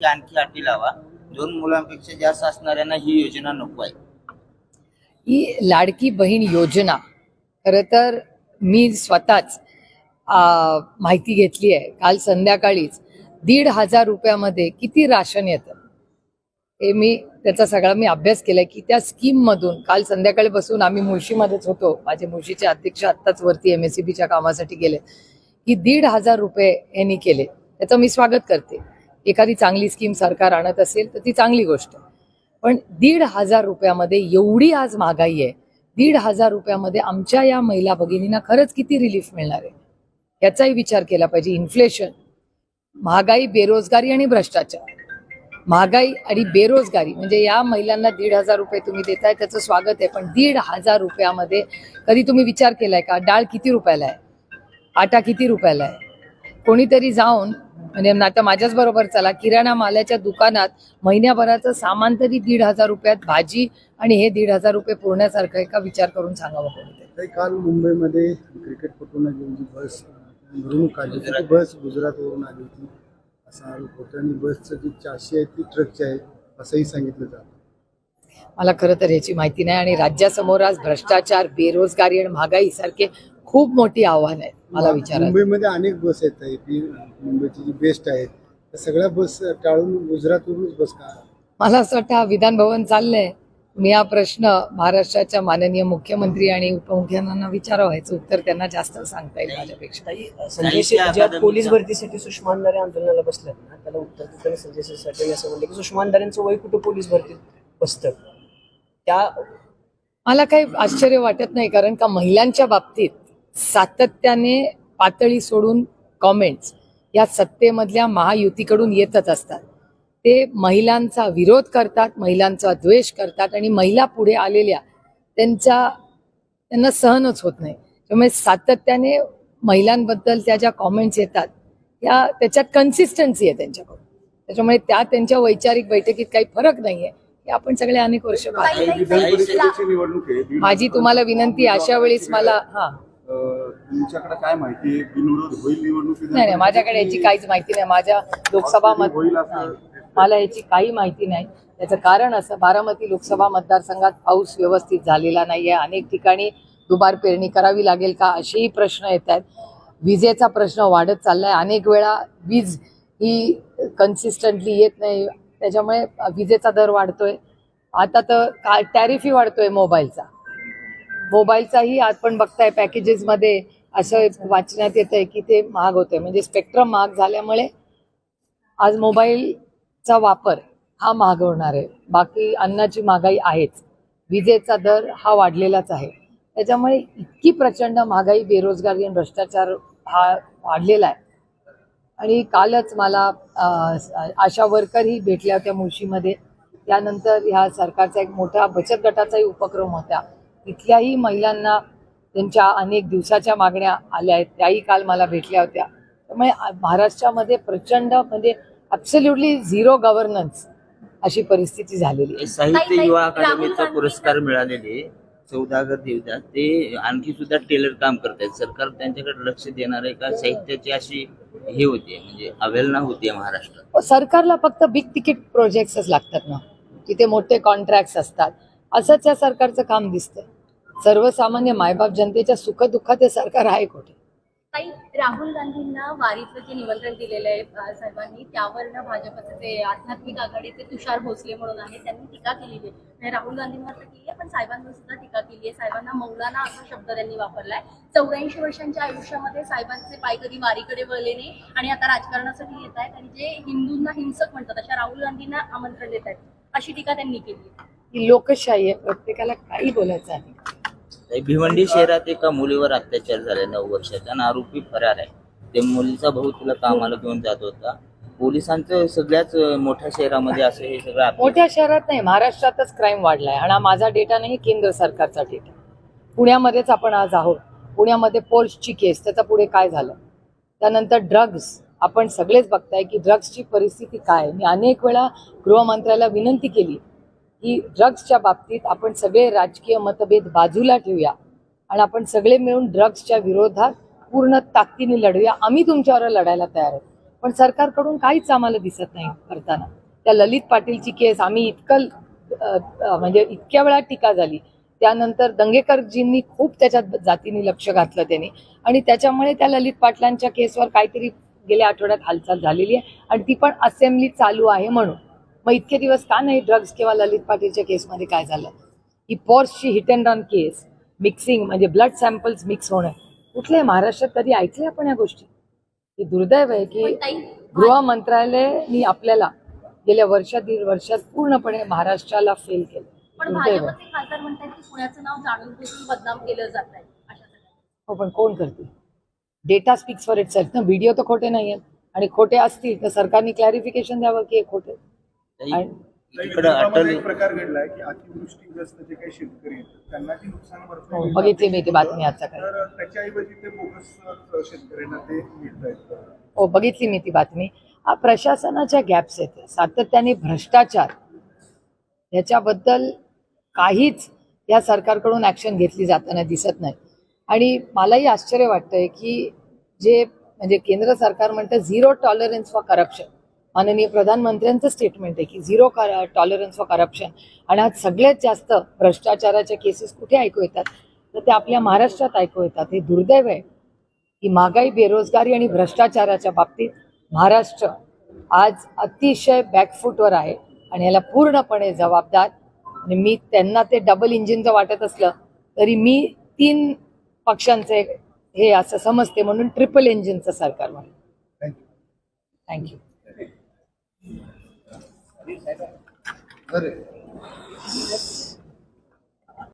की आणखी अटी लावा. दोन मुलांपेक्षा जास्त असणाऱ्यांना ही योजना नको आहे. ही लाडकी बहीण योजना खरं तर मी स्वतःच माहिती घेतली आहे. काल संध्याकाळीच दीड हजार रुपयामध्ये किती राशन येतं? हे मी त्याचा सगळा मी अभ्यास केलाय की त्या स्कीममधून काल संध्याकाळी बसून आम्ही मुळशीमध्येच होतो. माझे मुळशीचे अध्यक्ष आत्ताच वरती एम एस सी बीच्या कामासाठी गेले. की दीड हजार रुपये यांनी केले. त्याचं मी स्वागत करते. एखादी चांगली स्कीम सरकार आणत असेल तर ती चांगली गोष्ट आहे. पण दीड हजार रुपयामध्ये एवढी आज महागाई आहे. दीड हजार रुपयामध्ये आमच्या या महिला भगिनींना खरंच किती रिलीफ मिळणार आहे? याचाही विचार केला पाहिजे. इन्फ्लेशन महागाई बेरोजगारी आणि भ्रष्टाचार. महागाई आणि बेरोजगारी म्हणजे या महिलांना दीड हजार रुपये तुम्ही देताय त्याचं स्वागत आहे. पण दीड हजार रुपयामध्ये कधी तुम्ही विचार केलाय का? डाळ किती रुपयाला आहे? आटा किती रुपयाला आहे? कोणीतरी जाऊन म्हणजे आता माझ्याच बरोबर चला. किराणा मालाच्या दुकानात महिन्याभराचं सामान तरी दीड हजार रुपयात भाजी आणि हे दीड हजार रुपये पुरण्यासारखं आहे का विचार करून सांगावं काही काल मुंबईमध्ये क्रिकेटपटूंना घेऊन जी बस. मिरवणूक काढली बस गुजरातवरून आली होती. असा आरोप होता. आणि बसचं जी चारशे आहे ती ट्रकची आहे असंही सांगितलं जातं. मला खरं तर ह्याची माहिती नाही आणि राज्यासमोर आज भ्रष्टाचार बेरोजगारी आणि महागाई सारखे खूप मोठी आव्हान आहेत मला विचारायचं. मुंबईमध्ये अनेक बस आहेत आहे ती मुंबईची जी बेस्ट आहेत त्या सगळ्या बस टाळून गुजरातवरूनच बस का? मला असं वाटतं हा विधान भवन चाललंय. मी हा प्रश्न महाराष्ट्राच्या माननीय मुख्यमंत्री आणि उपमुख्यमंत्र्यांना विचारावं ह्याचं उत्तर त्यांना जास्त सांगता येईल माझ्यापेक्षा. संजय ज्या पोलीस भरतीसाठी सुषमा अंधारे आंदोलनाला बसल्यात ना त्याला उत्तर देताना संजय सेठ साठे असं म्हणले की सुषमा अंधारेंचं वय कुठं पोलीस भरतीत बसतं? त्या मला काही आश्चर्य वाटत नाही कारण का महिलांच्या बाबतीत सातत्याने पातळी सोडून कॉमेंट्स या सत्तेमधल्या महायुतीकडून येतच असतात. ते महिलांचा विरोध करतात महिलांचा द्वेष करतात आणि महिला पुढे आलेल्या त्यांच्या त्यांना सहनच होत नाही. त्यामुळे सातत्याने महिलांबद्दल त्या ज्या कॉमेंट्स येतात त्या त्याच्यात कन्सिस्टन्सी आहे त्यांच्याकडून. त्याच्यामुळे त्या त्यांच्या वैचारिक बैठकीत काही फरक नाहीये. हे आपण सगळे अनेक वर्ष पाहतो. आहे. माझी तुम्हाला विनंती आहे, अशा वेळेस मला हा. तुमच्याकडे काय माहिती आहे? बिनविरोध होईल निवडणूक नाही नाही माझ्याकडे याची काहीच माहिती नाही. माझ्या लोकसभा मत होईल असं- नाही. मला याची काही माहिती नाही. त्याचं कारण असं बारामती लोकसभा मतदारसंघात पाऊस व्यवस्थित झालेला नाहीये. अनेक ठिकाणी दुबार पेरणी करावी लागेल का असेही प्रश्न येत आहेत विजेचा प्रश्न वाढत चाललाय. अनेक वेळा वीज ही कन्सिस्टंटली येत नाही. त्याच्यामुळे विजेचा दर वाढतोय. आता तर का टॅरिफही वाढतोय मोबाईलचा. मोबाईलचाही आज पण बघताय पॅकेजेसमध्ये असं वाचण्यात येत आहे की ते महाग होतंय. म्हणजे स्पेक्ट्रम महाग झाल्यामुळे आज मोबाईलचा वापर हा महाग होणार आहे. बाकी अन्नाची महागाई आहेच. विजेचा दर हा वाढलेलाच आहे. त्याच्यामुळे इतकी प्रचंड महागाई बेरोजगारी आणि भ्रष्टाचार हा वाढलेला आहे. आणि कालच मला आशा वर्करही भेटल्या होत्या मुळशीमध्ये. त्यानंतर ह्या सरकारचा एक मोठा बचत गटाचाही उपक्रम होता. तिथल्याही महिलांना त्यांच्या अनेक दिवसाच्या मागण्या आल्या आहेत. त्याही काल मला भेटल्या होत्या. त्यामुळे महाराष्ट्रामध्ये प्रचंड म्हणजे ॲब्सल्युटली झिरो गव्हर्नन्स अशी परिस्थिती झालेली आहे. साहित्य युवा अकादमीचा पुरस्कार मिळालेले सौदागर देवदास ते आणखी सुद्धा टेलर काम करतायत सरकार त्यांच्याकडे लक्ष देणार आहे का? साहित्याची अशी हे होते म्हणजे अवेलना होते महाराष्ट्रात. सरकारला फक्त बिग तिकीट प्रोजेक्ट्सच लागतात ना. तिथे मोठे कॉन्ट्रॅक्ट्स असतात. असंच या सरकारचं काम दिसतंय. सर्वसामान्य मायबाप जनतेच्या सुखदुःखात हे सरकार आहे कुठे? ताई राहुल गांधींना वारीचं जे निमंत्रण दिलेलं आहे सर्वांनी साहेबांनी त्यावरनं भाजपचे जे आध्यात्मिक आघाडीचे तुषार भोसले म्हणून आहे त्यांनी टीका केलेली आहे. राहुल गांधींवर तर केली आहे पण साहेबांवर सुद्धा टीका केली आहे. साहेबांना मौलाना असा शब्द त्यांनी वापरलाय चौऱ्याऐंशी वर्षांच्या आयुष्यामध्ये साहेबांचे पाय कधी वारीकडे वळले नाही आणि आता राजकारणासाठी येत आहेत आणि जे हिंदूंना हिंसक म्हणतात अशा राहुल गांधींना आमंत्रण देत आहेत अशी टीका त्यांनी केली ही लोकशाही आहे. प्रत्येकाला काही बोलायचं आहे. भिवंडी शहरात एका मुलीवर अत्याचार झाले नऊ वर्षाचा आणि आरोपी फरार आहे. ते मुलीचा भाऊ तुला कामाला घेऊन जात होता. पोलिसांचं सगळ्याच मोठ्या शहरामध्ये असं हे सगळं मोठ्या शहरात नाही महाराष्ट्रातच क्राईम वाढलाय. आणि हा माझा डेटा नाही केंद्र सरकारचा डेटा पुण्यामध्येच आपण आज आहोत. पुण्यामध्ये पोर्सची केस त्याचा पुढे काय झालं? त्यानंतर ड्रग्ज आपण सगळेच बघताय की ड्रग्सची परिस्थिती काय. मी अनेक वेळा गृहमंत्र्याला विनंती केली की ड्रग्सच्या बाबतीत आपण सगळे राजकीय मतभेद बाजूला ठेवूया आणि आपण सगळे मिळून ड्रग्सच्या विरोधात पूर्ण ताकदीने लढूया. आम्ही तुमच्यावर लढायला तयार आहोत पण सरकारकडून काहीच आम्हाला दिसत नाही करताना. त्या ललित पाटीलची केस आम्ही इतकं म्हणजे इतक्या वेळा टीका झाली. त्यानंतर दंगेकरजींनी खूप त्याच्यात जातीने लक्ष घातलं त्यांनी. आणि त्याच्यामुळे त्या ललित पाटलांच्या केसवर काहीतरी गेल्या आठवड्यात हालचाल झालेली आहे. आणि ती पण असेंब्ली चालू आहे म्हणून. मग इतके दिवस का नाही ड्रग्ज किंवा ललित पाटीलच्या केसमध्ये काय झालं? ही पॉर्सची hit and run case mixing म्हणजे ब्लड सॅम्पल्स मिक्स होणं. कुठल्या? महाराष्ट्रात कधी ऐकले आपण या गोष्टी? ही दुर्दैव आहे की गृह मंत्रालयाने आपल्याला गेल्या वर्षात दीड वर्षात पूर्णपणे महाराष्ट्राला फेल केलं. दुर्दैव हो पण कोण करते data speaks for itself ना व्हिडिओ तर खोटे नाही आहेत आणि खोटे असतील तर सरकारने क्लॅरिफिकेशन द्यावं की हे खोटे. इकडं अटल प्रकार घडलाय की अतिवृष्टीग्रस्त जे काही शेतकरी आहेत त्यांना जी नुकसान भरपाई हो, बघितली मी ती बातमी आता काय तर त्याच्याऐवजी ते बोगस शेतकऱ्यांना ते मिळत आहेत. हो बघितली मी ती बातमी. हा प्रशासनाच्या गॅप्स आहेत. सातत्याने भ्रष्टाचार याच्याबद्दल काहीच या सरकारकडून ऍक्शन घेतली जाताना दिसत नाही. आणि मलाही आश्चर्य वाटतंय की जे म्हणजे केंद्र सरकार म्हणतं झिरो टॉलरन्स फॉर करप्शन माननीय प्रधानमंत्र्यांचं स्टेटमेंट आहे की झिरो टॉलरन्स फॉर करप्शन आणि आज सगळ्यात जास्त भ्रष्टाचाराच्या केसेस कुठे ऐकू येतात? तर ते आपल्या महाराष्ट्रात ऐकू येतात. हे दुर्दैव आहे की महागाई बेरोजगारी आणि भ्रष्टाचाराच्या बाबतीत महाराष्ट्र आज अतिशय बॅकफूटवर आहे आणि याला पूर्णपणे जबाबदार. आणि मी त्यांना ते डबल इंजिनचं वाटत असलं तरी मी तीन पक्षांचे हे असं समजते म्हणून ट्रिपल इंजिनचं सरकार म्हणून. थँक्यू थँक्यू अरे.